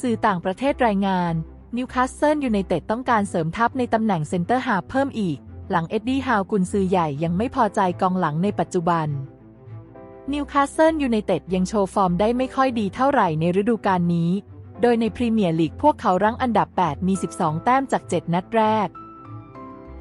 สื่อต่างประเทศรายงานนิวคาสเซิลยูไนเต็ดต้องการเสริมทัพในตำแหน่งเซนเตอร์ฮาเพิ่มอีก หลังเอ็ดดี้ฮาวกุนซือใหญ่ยังไม่พอใจกองหลังในปัจจุบันนิวคาสเซิลยูไนเต็ดยังโชว์ฟอร์มได้ไม่ค่อยดีเท่าไหร่ในฤดูกาลนี้ โดยในพรีเมียร์ลีกพวกเขารั้งอันดับ 8 มี 12 แต้มจาก 7 นัดแรก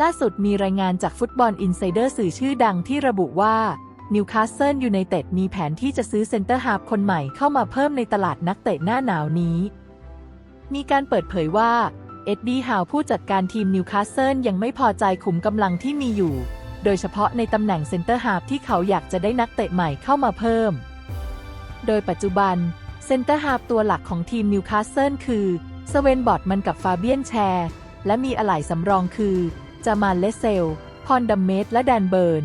ล่าสุดมีรายงานจากฟุตบอลอินไซเดอร์สื่อชื่อดังที่ระบุว่า นิวคาสเซิลยูไนเต็ดมีแผนที่จะซื้อเซนเตอร์ฮาฟคนใหม่เข้ามาเพิ่มในตลาดนักเตะหน้าหนาวนี้ มีการเปิดเผยว่า เอ็ดดี้ฮาวผู้จัดการทีมนิวคาสเซิลยังไม่พอใจขุมกำลังที่มีอยู่ โดยเฉพาะในตำแหน่งเซนเตอร์ฮาฟที่เขาอยากจะได้นักเตะใหม่เข้ามาเพิ่ม โดยปัจจุบันเซนเตอร์ฮาฟตัวหลักของทีมนิวคาสเซิลคือสเวนบอร์ดมันกับฟาเบียนแชร์และมีอะไหล่สำรองคือจามาเลเซล พอนดัมเมสและแดนเบิร์น